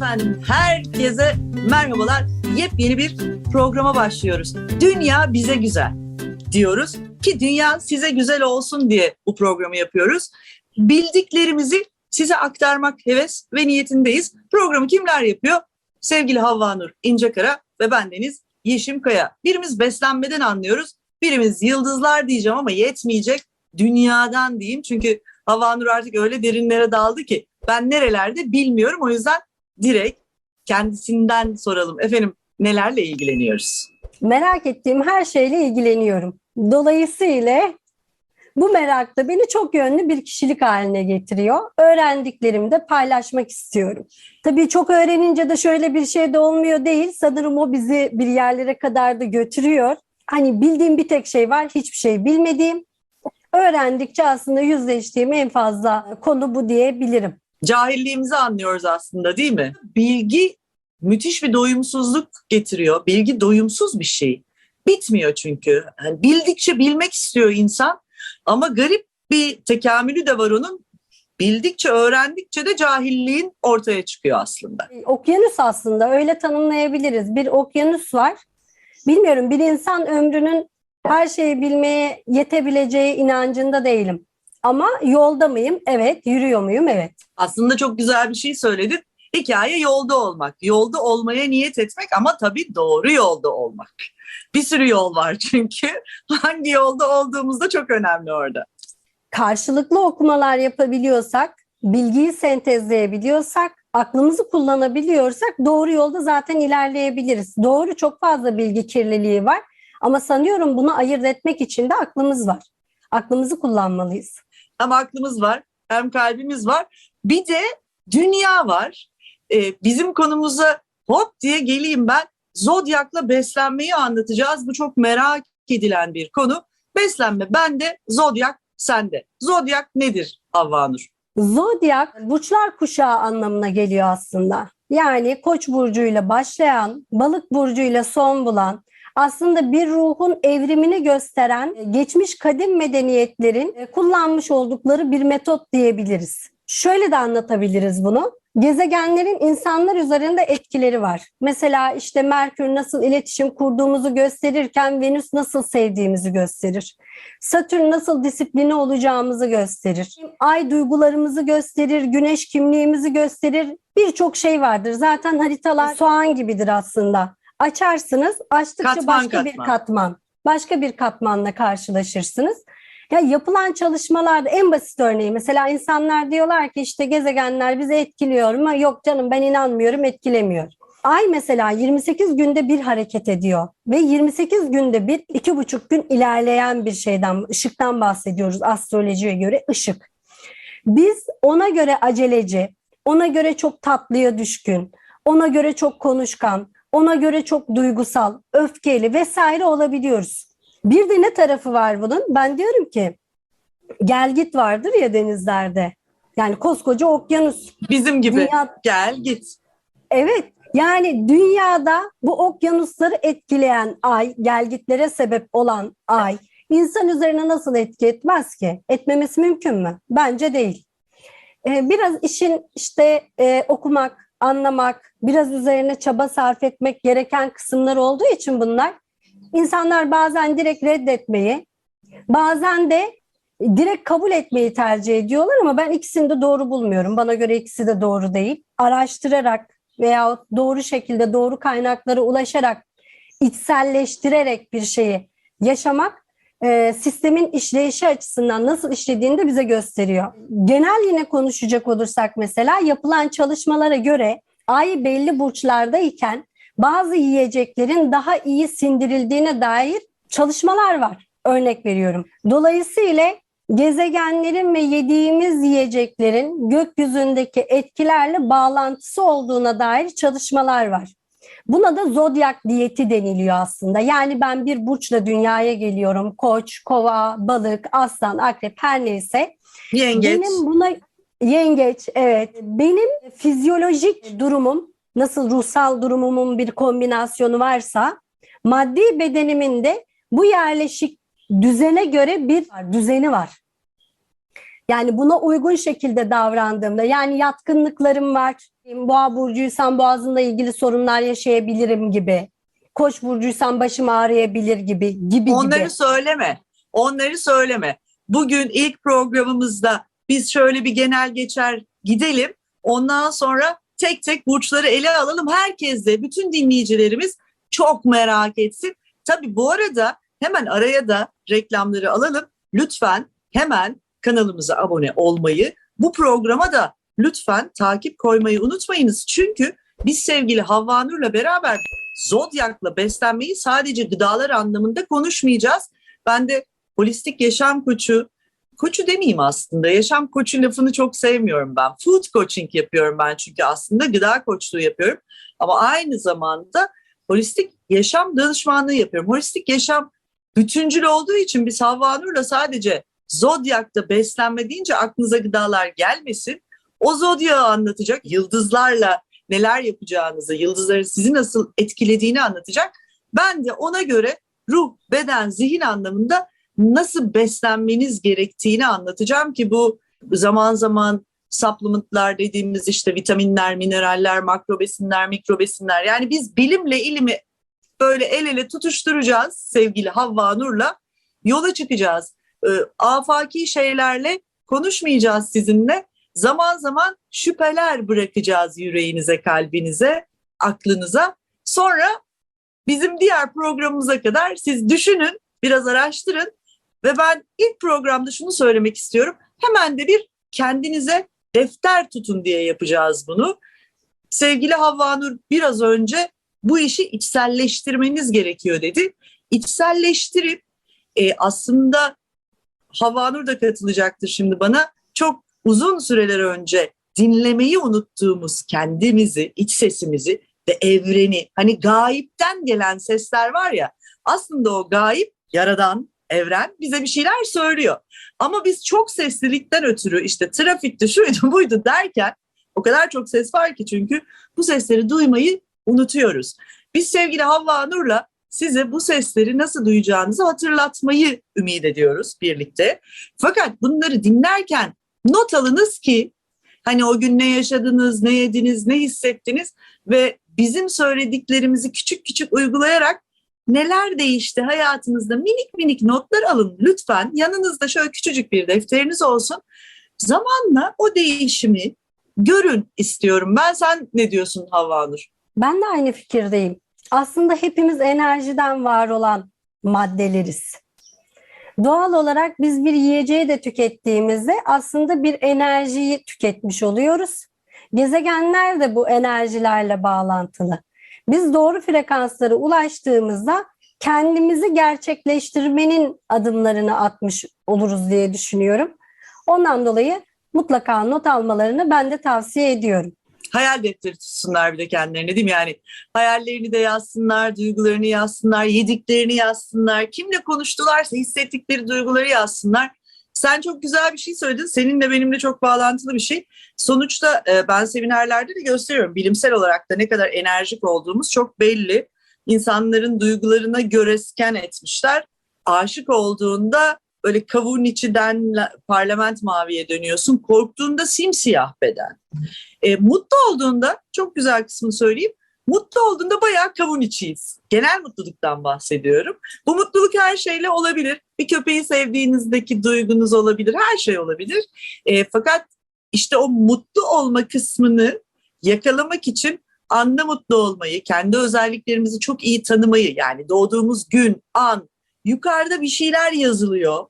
efendim herkese merhabalar. Yepyeni bir programa başlıyoruz. Dünya bize güzel diyoruz ki dünya size güzel olsun diye bu programı yapıyoruz. Bildiklerimizi size aktarmak heves ve niyetindeyiz. Programı kimler yapıyor? Sevgili Havva Nur İncekara ve bendeniz Yeşim Kaya. Birimiz beslenmeden anlıyoruz. Birimiz yıldızlar diyeceğim ama yetmeyecek. Dünyadan diyeyim çünkü Havva Nur artık öyle derinlere daldı ki ben nerelerde bilmiyorum. O yüzden direkt kendisinden soralım. Efendim nelerle ilgileniyoruz? merak ettiğim her şeyle ilgileniyorum. Dolayısıyla bu merak da beni çok yönlü bir kişilik haline getiriyor. Öğrendiklerimi de paylaşmak istiyorum. Tabii çok öğrenince de şöyle bir şey de olmuyor değil. Sanırım o bizi bir yerlere kadar da götürüyor. Hani bildiğim bir tek şey var, hiçbir şey bilmediğim. Öğrendikçe aslında yüzleştiğim en fazla konu bu diyebilirim. Cahilliğimizi anlıyoruz aslında değil mi? Bilgi müthiş bir doyumsuzluk getiriyor. Bilgi doyumsuz bir şey. Bitmiyor çünkü. Yani bildikçe bilmek istiyor insan ama garip bir tekamülü de var onun. Bildikçe, öğrendikçe de cahilliğin ortaya çıkıyor aslında. Okyanus aslında öyle tanımlayabiliriz. Bir okyanus var. Bilmiyorum bir insan ömrünün her şeyi bilmeye yetebileceği inancında değilim. Ama yolda mıyım? Evet. Yürüyor muyum? Evet. Aslında çok güzel bir şey söyledin. Hikaye yolda olmak. Yolda olmaya niyet etmek ama tabii doğru yolda olmak. Bir sürü yol var çünkü. Hangi yolda olduğumuz da çok önemli orada. Karşılıklı okumalar yapabiliyorsak, bilgiyi sentezleyebiliyorsak, aklımızı kullanabiliyorsak doğru yolda zaten ilerleyebiliriz. Doğru çok fazla bilgi kirliliği var ama sanıyorum bunu ayırt etmek için de aklımız var. Aklımızı kullanmalıyız. Hem aklımız var hem kalbimiz var. Bir de dünya var. Ee, bizim konumuza hop diye geleyim ben. Zodyakla beslenmeyi anlatacağız. Bu çok merak edilen bir konu. Beslenme bende, zodyak sende. Zodyak nedir Havva Nur? Zodyak burçlar kuşağı anlamına geliyor aslında. Yani Koç burcuyla başlayan, Balık burcuyla son bulan, aslında bir ruhun evrimini gösteren e, geçmiş kadim medeniyetlerin e, kullanmış oldukları bir metot diyebiliriz. Şöyle de anlatabiliriz bunu. Gezegenlerin insanlar üzerinde etkileri var. Mesela işte Merkür nasıl iletişim kurduğumuzu gösterirken Venüs nasıl sevdiğimizi gösterir. Satürn nasıl disipline olacağımızı gösterir. Ay duygularımızı gösterir, güneş kimliğimizi gösterir. Birçok şey vardır. Zaten haritalar soğan gibidir aslında. Açarsınız, açtıkça Katman başka bir katman. katman, başka bir katmanla karşılaşırsınız. Ya yapılan çalışmalarda en basit örneği mesela insanlar diyorlar ki işte gezegenler bizi etkiliyor ama yok canım ben inanmıyorum etkilemiyor. Ay mesela 28 günde bir hareket ediyor ve 28 günde bir iki buçuk gün ilerleyen bir şeyden ışıktan bahsediyoruz astrolojiye göre ışık. Biz ona göre aceleci, ona göre çok tatlıya düşkün, ona göre çok konuşkan, ona göre çok duygusal, öfkeli vesaire olabiliyoruz. Bir de ne tarafı var bunun? Ben diyorum ki gel git vardır ya denizlerde. Yani koskoca okyanus. Bizim gibi. Dünya, Gel git. evet yani dünyada bu okyanusları etkileyen ay, gelgitlere sebep olan ay insan üzerine nasıl etki etmez ki? Etmemesi mümkün mü? Bence değil. Ee, biraz işin işte e, okumak, anlamak, biraz üzerine çaba sarf etmek gereken kısımlar olduğu için bunlar insanlar bazen direkt reddetmeyi, bazen de direkt kabul etmeyi tercih ediyorlar ama ben ikisini de doğru bulmuyorum. Bana göre ikisi de doğru değil. Araştırarak veya doğru şekilde doğru kaynaklara ulaşarak içselleştirerek bir şeyi yaşamak e, sistemin işleyişi açısından nasıl işlediğini de bize gösteriyor. Genel yine konuşacak olursak mesela yapılan çalışmalara göre ay belli burçlardayken bazı yiyeceklerin daha iyi sindirildiğine dair çalışmalar var. Örnek veriyorum. Dolayısıyla gezegenlerin ve yediğimiz yiyeceklerin gökyüzündeki etkilerle bağlantısı olduğuna dair çalışmalar var. Buna da zodyak diyeti deniliyor aslında. Yani ben bir burçla dünyaya geliyorum. Koç, kova, balık, aslan, akrep her neyse. Yengeç. Benim buna yengeç evet. Benim fizyolojik durumum nasıl ruhsal durumumun bir kombinasyonu varsa maddi bedenimin de bu yerleşik düzene göre bir düzeni var. Yani buna uygun şekilde davrandığımda yani yatkınlıklarım var, Boğa burcuysam boğazımla ilgili sorunlar yaşayabilirim gibi. Koç burcuysam başım ağrıyabilir gibi gibi Onları gibi. söyleme. Onları söyleme. Bugün ilk programımızda biz şöyle bir genel geçer gidelim. Ondan sonra tek tek burçları ele alalım. Herkes de bütün dinleyicilerimiz çok merak etsin. Tabii bu arada hemen araya da reklamları alalım. Lütfen hemen kanalımıza abone olmayı, bu programa da lütfen takip koymayı unutmayınız. Çünkü biz sevgili Havva Nur'la beraber Zodyak'la beslenmeyi sadece gıdalar anlamında konuşmayacağız. Ben de holistik yaşam koçu, koçu demeyeyim aslında. Yaşam koçu lafını çok sevmiyorum ben. Food coaching yapıyorum ben çünkü aslında gıda koçluğu yapıyorum. Ama aynı zamanda holistik yaşam danışmanlığı yapıyorum. Holistik yaşam bütüncül olduğu için biz Havva Nur'la sadece Zodyak'ta beslenme deyince aklınıza gıdalar gelmesin. O Zodyak'ı anlatacak, yıldızlarla neler yapacağınızı, yıldızların sizi nasıl etkilediğini anlatacak. Ben de ona göre ruh, beden, zihin anlamında nasıl beslenmeniz gerektiğini anlatacağım ki bu zaman zaman supplementlar dediğimiz işte vitaminler, mineraller, makrobesinler, mikrobesinler yani biz bilimle ilimi böyle el ele tutuşturacağız sevgili Havva Nur'la yola çıkacağız. Ee, afaki şeylerle konuşmayacağız sizinle. Zaman zaman şüpheler bırakacağız yüreğinize, kalbinize, aklınıza. Sonra bizim diğer programımıza kadar siz düşünün, biraz araştırın ve ben ilk programda şunu söylemek istiyorum. Hemen de bir kendinize defter tutun diye yapacağız bunu. Sevgili Havva Nur biraz önce bu işi içselleştirmeniz gerekiyor dedi. İçselleştirip e, aslında Havva Nur da katılacaktır şimdi bana. Çok uzun süreler önce dinlemeyi unuttuğumuz kendimizi, iç sesimizi ve evreni hani gayipten gelen sesler var ya aslında o gayip yaradan evren bize bir şeyler söylüyor. Ama biz çok seslilikten ötürü işte trafikte şuydu buydu derken o kadar çok ses var ki çünkü bu sesleri duymayı unutuyoruz. Biz sevgili Havva Nur'la size bu sesleri nasıl duyacağınızı hatırlatmayı ümit ediyoruz birlikte. Fakat bunları dinlerken not alınız ki hani o gün ne yaşadınız, ne yediniz, ne hissettiniz ve bizim söylediklerimizi küçük küçük uygulayarak neler değişti hayatınızda minik minik notlar alın lütfen. Yanınızda şöyle küçücük bir defteriniz olsun. Zamanla o değişimi görün istiyorum. Ben sen ne diyorsun Havva Nur? Ben de aynı fikirdeyim. Aslında hepimiz enerjiden var olan maddeleriz. Doğal olarak biz bir yiyeceği de tükettiğimizde aslında bir enerjiyi tüketmiş oluyoruz. Gezegenler de bu enerjilerle bağlantılı. Biz doğru frekanslara ulaştığımızda kendimizi gerçekleştirmenin adımlarını atmış oluruz diye düşünüyorum. Ondan dolayı mutlaka not almalarını ben de tavsiye ediyorum. Hayal defteri tutsunlar bir de kendilerine değil mi? Yani hayallerini de yazsınlar, duygularını yazsınlar, yediklerini yazsınlar. Kimle konuştularsa hissettikleri duyguları yazsınlar. Sen çok güzel bir şey söyledin. Seninle benimle çok bağlantılı bir şey. Sonuçta e, ben seminerlerde de gösteriyorum. Bilimsel olarak da ne kadar enerjik olduğumuz çok belli. İnsanların duygularına göre scan etmişler. Aşık olduğunda böyle kavun içiden la- parlament maviye dönüyorsun. Korktuğunda simsiyah beden. E, mutlu olduğunda çok güzel kısmını söyleyeyim. Mutlu olduğunda bayağı kavun içiyiz. Genel mutluluktan bahsediyorum. Bu mutluluk her şeyle olabilir. Bir köpeği sevdiğinizdeki duygunuz olabilir. Her şey olabilir. E, fakat işte o mutlu olma kısmını yakalamak için anda mutlu olmayı, kendi özelliklerimizi çok iyi tanımayı yani doğduğumuz gün, an, yukarıda bir şeyler yazılıyor.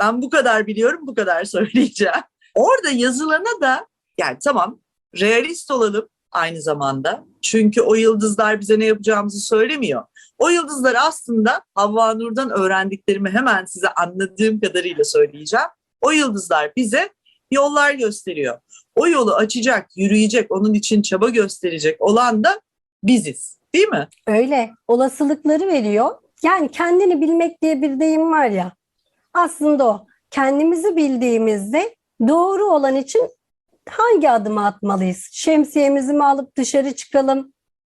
Ben bu kadar biliyorum, bu kadar söyleyeceğim. Orada yazılana da yani tamam realist olalım aynı zamanda. Çünkü o yıldızlar bize ne yapacağımızı söylemiyor. O yıldızlar aslında Havva Nur'dan öğrendiklerimi hemen size anladığım kadarıyla söyleyeceğim. O yıldızlar bize yollar gösteriyor. O yolu açacak, yürüyecek, onun için çaba gösterecek olan da biziz. Değil mi? Öyle olasılıkları veriyor. Yani kendini bilmek diye bir deyim var ya. Aslında o. Kendimizi bildiğimizde doğru olan için hangi adımı atmalıyız? Şemsiyemizi mi alıp dışarı çıkalım?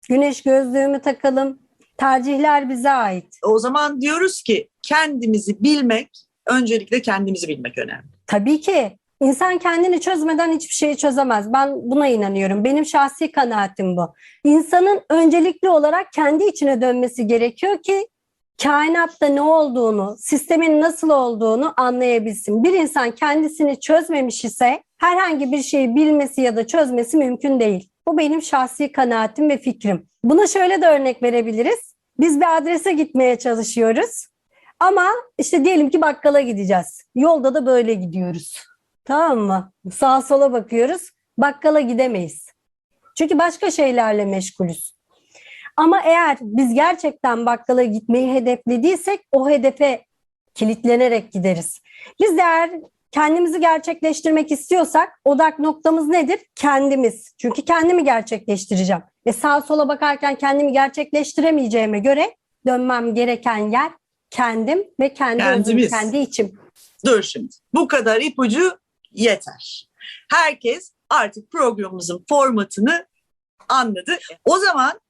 Güneş gözlüğümü takalım? Tercihler bize ait. O zaman diyoruz ki kendimizi bilmek, öncelikle kendimizi bilmek önemli. Tabii ki İnsan kendini çözmeden hiçbir şeyi çözemez. Ben buna inanıyorum. Benim şahsi kanaatim bu. İnsanın öncelikli olarak kendi içine dönmesi gerekiyor ki kainatta ne olduğunu, sistemin nasıl olduğunu anlayabilsin. Bir insan kendisini çözmemiş ise herhangi bir şeyi bilmesi ya da çözmesi mümkün değil. Bu benim şahsi kanaatim ve fikrim. Buna şöyle de örnek verebiliriz. Biz bir adrese gitmeye çalışıyoruz. Ama işte diyelim ki bakkala gideceğiz. Yolda da böyle gidiyoruz. Tamam mı? Sağa sola bakıyoruz. Bakkala gidemeyiz. Çünkü başka şeylerle meşgulüz. Ama eğer biz gerçekten bakkala gitmeyi hedeflediysek o hedefe kilitlenerek gideriz. Biz eğer kendimizi gerçekleştirmek istiyorsak odak noktamız nedir? Kendimiz. Çünkü kendimi gerçekleştireceğim. Ve sağa sola bakarken kendimi gerçekleştiremeyeceğime göre dönmem gereken yer kendim ve kendi özüm, Kendimiz. kendi içim. Dur şimdi. Bu kadar ipucu yeter. Herkes artık programımızın formatını anladı. O zaman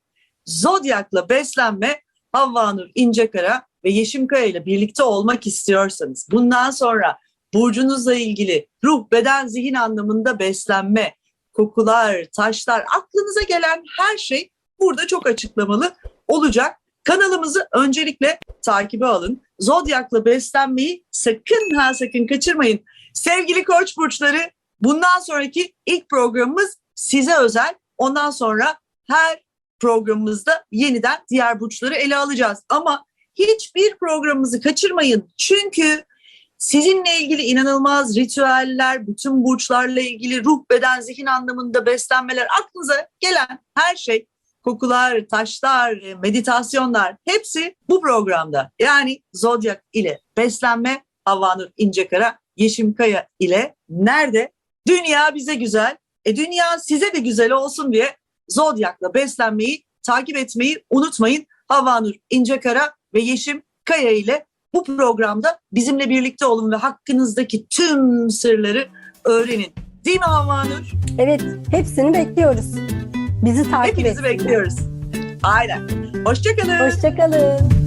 Zodyak'la beslenme Havva Nur İncekara ve Yeşim Kaya ile birlikte olmak istiyorsanız bundan sonra burcunuzla ilgili ruh, beden, zihin anlamında beslenme, kokular, taşlar, aklınıza gelen her şey burada çok açıklamalı olacak. Kanalımızı öncelikle takibe alın. Zodyak'la beslenmeyi sakın ha sakın kaçırmayın. Sevgili koç burçları bundan sonraki ilk programımız size özel. Ondan sonra her programımızda yeniden diğer burçları ele alacağız. Ama hiçbir programımızı kaçırmayın. Çünkü sizinle ilgili inanılmaz ritüeller, bütün burçlarla ilgili ruh, beden, zihin anlamında beslenmeler, aklınıza gelen her şey kokular, taşlar, meditasyonlar hepsi bu programda. Yani Zodyak ile beslenme, Havanur İncekara, Yeşim Kaya ile nerede? Dünya bize güzel. E dünya size de güzel olsun diye Zodyak'la beslenmeyi takip etmeyi unutmayın. Havanur İncekara ve Yeşim Kaya ile bu programda bizimle birlikte olun ve hakkınızdaki tüm sırları öğrenin. Değil mi Havanur? Evet, hepsini bekliyoruz. Bizi takip Hepinizi etsinler. bekliyoruz. Aynen. Hoşçakalın. Hoşçakalın.